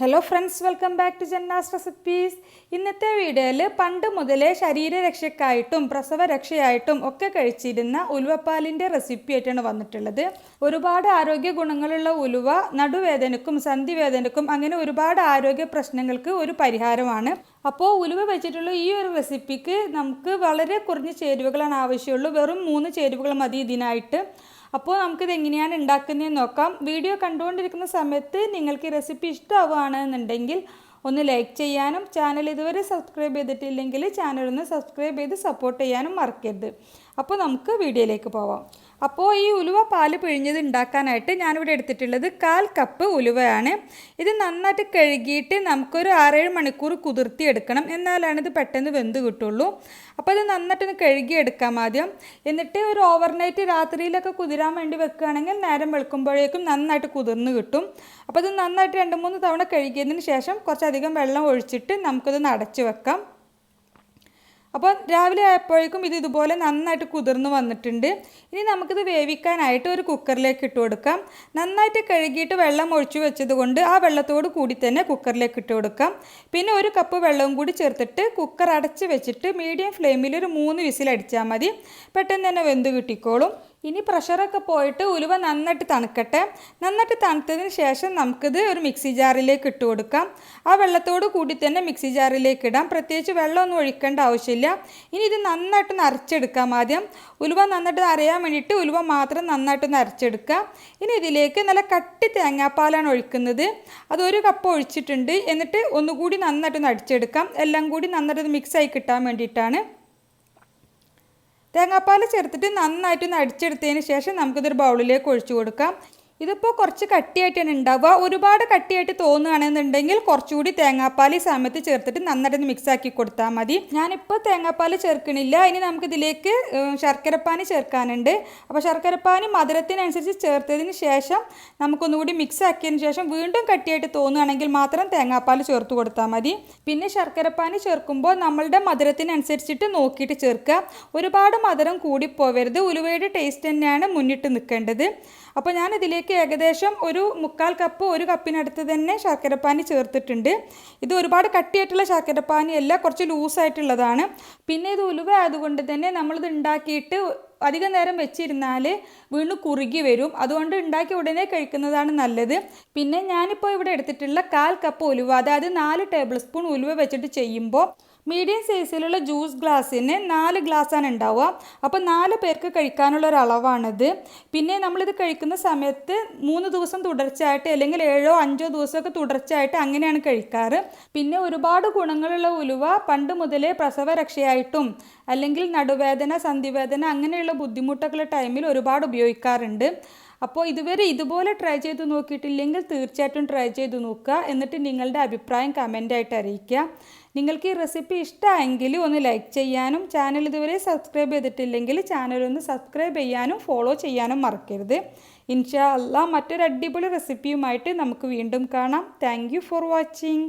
Hello friends welcome back to Janna's recipes ഇന്നത്തെ വീഡിയോയിൽ പണ്ട് മുതലേ ശരീരരക്ഷയ്ക്കായിട്ടും പ്രസവരക്ഷയായിട്ടും ഒക്കെ കഴിച്ചിരുന്ന ഉലുവപ്പാലിന്റെ റെസിപ്പി ആയിട്ടാണ് വന്നിട്ടുള്ളത്. ഒരുപാട് ആരോഗ്യ ഗുണങ്ങളുള്ള ഉലുവ നടുവേദനക്കും സന്ധിവേദനക്കും അങ്ങനെ ഒരുപാട് ആരോഗ്യ പ്രശ്നങ്ങൾക്ക് ഒരു പരിഹാരമാണ്. അപ്പോൾ ഉലുവ വെച്ചിട്ടുള്ള ഈ ഒരു റെസിപ്പിക്ക് നമുക്ക് വളരെ കുറഞ്ഞ ചേരുവകളാണ് ആവശ്യമുള്ളൂ. വെറും മൂന്ന് ചേരുവകൾ മതി ഇതിനായിട്ട്. അപ്പോൾ നമുക്കിത് എങ്ങനെയാണ് ഉണ്ടാക്കുന്നതെന്ന് നോക്കാം. വീഡിയോ കണ്ടുകൊണ്ടിരിക്കുന്ന സമയത്ത് നിങ്ങൾക്ക് ഈ റെസിപ്പി ഇഷ്ടമാവുകയാണെന്നുണ്ടെങ്കിൽ ഒന്ന് ലൈക്ക് ചെയ്യാനും ചാനൽ ഇതുവരെ സബ്സ്ക്രൈബ് ചെയ്തിട്ടില്ലെങ്കിൽ ചാനൽ ഒന്ന് സബ്സ്ക്രൈബ് ചെയ്ത് സപ്പോർട്ട് ചെയ്യാനും മറക്കരുത്. അപ്പോൾ നമുക്ക് വീഡിയോയിലേക്ക് പോവാം. അപ്പോൾ ഈ ഉലുവ പാൽ പിഴിഞ്ഞത് ഉണ്ടാക്കാനായിട്ട് ഞാനിവിടെ എടുത്തിട്ടുള്ളത് കാൽ കപ്പ് ഉലുവയാണ്. ഇത് നന്നായിട്ട് കഴുകിയിട്ട് നമുക്കൊരു ആറേഴ് മണിക്കൂർ കുതിർത്തി എടുക്കണം. എന്നാലാണ് ഇത് പെട്ടെന്ന് വെന്ത് കിട്ടുള്ളൂ. അപ്പോൾ ഇത് നന്നായിട്ടൊന്ന് കഴുകി എടുക്കാം ആദ്യം. എന്നിട്ട് ഒരു ഓവർനൈറ്റ് രാത്രിയിലൊക്കെ കുതിരാൻ വേണ്ടി വെക്കുകയാണെങ്കിൽ നേരം വെളുക്കുമ്പോഴേക്കും നന്നായിട്ട് കുതിർന്ന് കിട്ടും. അപ്പോൾ ഇത് നന്നായിട്ട് രണ്ട് മൂന്ന് തവണ കഴുകിയതിന് ശേഷം കുറച്ചധികം വെള്ളം ഒഴിച്ചിട്ട് നമുക്കിതൊന്ന് അടച്ചു വെക്കാം. അപ്പോൾ രാവിലെ ആയപ്പോഴേക്കും ഇത് ഇതുപോലെ നന്നായിട്ട് കുതിർന്ന് വന്നിട്ടുണ്ട്. ഇനി നമുക്കിത് വേവിക്കാനായിട്ട് ഒരു കുക്കറിലേക്ക് ഇട്ട് കൊടുക്കാം. നന്നായിട്ട് കഴുകിയിട്ട് വെള്ളം ഒഴിച്ചു വെച്ചത് കൊണ്ട് ആ വെള്ളത്തോട് കൂടി തന്നെ കുക്കറിലേക്ക് ഇട്ട് കൊടുക്കാം. പിന്നെ ഒരു കപ്പ് വെള്ളവും കൂടി ചേർത്തിട്ട് കുക്കർ അടച്ച് വെച്ചിട്ട് മീഡിയം ഫ്ലെയിമിൽ ഒരു മൂന്ന് വിസിൽ അടിച്ചാൽ മതി. പെട്ടെന്ന് തന്നെ വെന്ത് കിട്ടിക്കോളും. ഇനി പ്രഷറൊക്കെ പോയിട്ട് ഉലുവ നന്നായിട്ട് തണുക്കട്ടെ. നന്നായിട്ട് തണുത്തതിന് ശേഷം നമുക്കിത് ഒരു മിക്സി ജാറിലേക്ക് ഇട്ട് കൊടുക്കാം. ആ വെള്ളത്തോട് കൂടി തന്നെ മിക്സി ജാറിലേക്ക് ഇടാം. പ്രത്യേകിച്ച് വെള്ളമൊന്നും ഒഴിക്കേണ്ട ആവശ്യമില്ല. ഇനി ഇത് നന്നായിട്ട് നരച്ചെടുക്കാം ആദ്യം. ഉലുവ നന്നായിട്ട് അരയാൻ വേണ്ടിയിട്ട് ഉലുവ മാത്രം നന്നായിട്ട് നരച്ചെടുക്കുക. ഇനി ഇതിലേക്ക് നല്ല കട്ടി തേങ്ങാപ്പാലാണ് ഒഴിക്കുന്നത്. അത് ഒരു കപ്പ് ഒഴിച്ചിട്ടുണ്ട്. എന്നിട്ട് ഒന്നുകൂടി നന്നായിട്ട് അടിച്ചെടുക്കാം. എല്ലാം കൂടി നന്നായിട്ട് ആയി കിട്ടാൻ വേണ്ടിയിട്ടാണ്. തേങ്ങാപ്പാൽ ചേർത്തിട്ട് നന്നായിട്ട് ഒന്ന് അടിച്ചെടുത്തതിന് ശേഷം നമുക്കിതൊരു ബൗളിലേക്ക് ഒഴിച്ചു കൊടുക്കാം. ഇതിപ്പോൾ കുറച്ച് കട്ടിയായിട്ടാണ് ഉണ്ടാവുക. ഒരുപാട് കട്ടിയായിട്ട് തോന്നുകയാണെന്നുണ്ടെങ്കിൽ കുറച്ചുകൂടി തേങ്ങാപ്പാൽ ഈ സമയത്ത് ചേർത്തിട്ട് നന്നായിട്ട് മിക്സ് ആക്കി കൊടുത്താൽ മതി. ഞാനിപ്പോൾ തേങ്ങാപ്പാൽ ചേർക്കണില്ല. ഇനി നമുക്ക് ഇതിലേക്ക് ശർക്കരപ്പാനി ചേർക്കാനുണ്ട്. അപ്പോൾ ശർക്കരപ്പാനി മധുരത്തിനനുസരിച്ച് ചേർത്തതിന് ശേഷം നമുക്കൊന്നുകൂടി മിക്സ് ആക്കിയതിന് ശേഷം വീണ്ടും കട്ടിയായിട്ട് തോന്നുകയാണെങ്കിൽ മാത്രം തേങ്ങാപ്പാൽ ചേർത്ത് കൊടുത്താൽ മതി. പിന്നെ ശർക്കരപ്പാനി ചേർക്കുമ്പോൾ നമ്മളുടെ മധുരത്തിനനുസരിച്ചിട്ട് നോക്കിയിട്ട് ചേർക്കുക. ഒരുപാട് മധുരം കൂടിപ്പോവരുത്. ഉലുവയുടെ ടേസ്റ്റ് തന്നെയാണ് മുന്നിട്ട് നിൽക്കേണ്ടത്. അപ്പോൾ ഞാൻ ഇതിലേക്ക് ഏകദേശം ഒരു മുക്കാൽ കപ്പ് ഒരു കപ്പിനടുത്ത് തന്നെ ശർക്കരപ്പാനി ചേർത്തിട്ടുണ്ട്. ഇത് ഒരുപാട് കട്ടിയായിട്ടുള്ള ശർക്കരപ്പാനി അല്ല കുറച്ച് ലൂസായിട്ടുള്ളതാണ് പിന്നെ ഇത് ഉലുവ ആയതുകൊണ്ട് തന്നെ നമ്മളിത് ഉണ്ടാക്കിയിട്ട് അധികം നേരം വെച്ചിരുന്നാൽ വീണ്ടും കുറുകി വരും. അതുകൊണ്ട് ഉണ്ടാക്കി ഉടനെ കഴിക്കുന്നതാണ് നല്ലത്. പിന്നെ ഞാനിപ്പോൾ ഇവിടെ എടുത്തിട്ടുള്ള കാൽ കപ്പ് ഉലുവ അതായത് നാല് ടേബിൾ സ്പൂൺ ഉലുവ വെച്ചിട്ട് ചെയ്യുമ്പോൾ മീഡിയം സൈസിലുള്ള ജ്യൂസ് ഗ്ലാസ്സിന് നാല് ഗ്ലാസ്സാണ് ഉണ്ടാവുക. അപ്പോൾ നാല് പേർക്ക് കഴിക്കാനുള്ള ഒരു അളവാണിത്. പിന്നെ നമ്മളിത് കഴിക്കുന്ന സമയത്ത് മൂന്ന് ദിവസം തുടർച്ചയായിട്ട് അല്ലെങ്കിൽ ഏഴോ അഞ്ചോ ദിവസമൊക്കെ തുടർച്ചയായിട്ട് അങ്ങനെയാണ് കഴിക്കാറ്. പിന്നെ ഒരുപാട് ഗുണങ്ങളുള്ള ഉലുവ പണ്ട് മുതലേ പ്രസവരക്ഷയായിട്ടും അല്ലെങ്കിൽ നടുവേദന സന്ധിവേദന അങ്ങനെയുള്ള ബുദ്ധിമുട്ടൊക്കെയുള്ള ടൈമിൽ ഒരുപാട് ഉപയോഗിക്കാറുണ്ട്. അപ്പോൾ ഇതുവരെ ഇതുപോലെ ട്രൈ ചെയ്ത് നോക്കിയിട്ടില്ലെങ്കിൽ തീർച്ചയായിട്ടും ട്രൈ ചെയ്ത് നോക്കുക. എന്നിട്ട് നിങ്ങളുടെ അഭിപ്രായം കമന്റായിട്ട് അറിയിക്കുക. നിങ്ങൾക്ക് ഈ റെസിപ്പി ഇഷ്ടമായെങ്കിൽ ഒന്ന് ലൈക്ക് ചെയ്യാനും ചാനൽ ഇതുവരെ സബ്സ്ക്രൈബ് ചെയ്തിട്ടില്ലെങ്കിൽ ചാനൽ ഒന്ന് സബ്സ്ക്രൈബ് ചെയ്യാനും ഫോളോ ചെയ്യാനും മറക്കരുത്. ഇൻഷാ അല്ല മറ്റൊരു അടിപൊളി റെസിപ്പിയുമായിട്ട് നമുക്ക് വീണ്ടും കാണാം. Thank for watching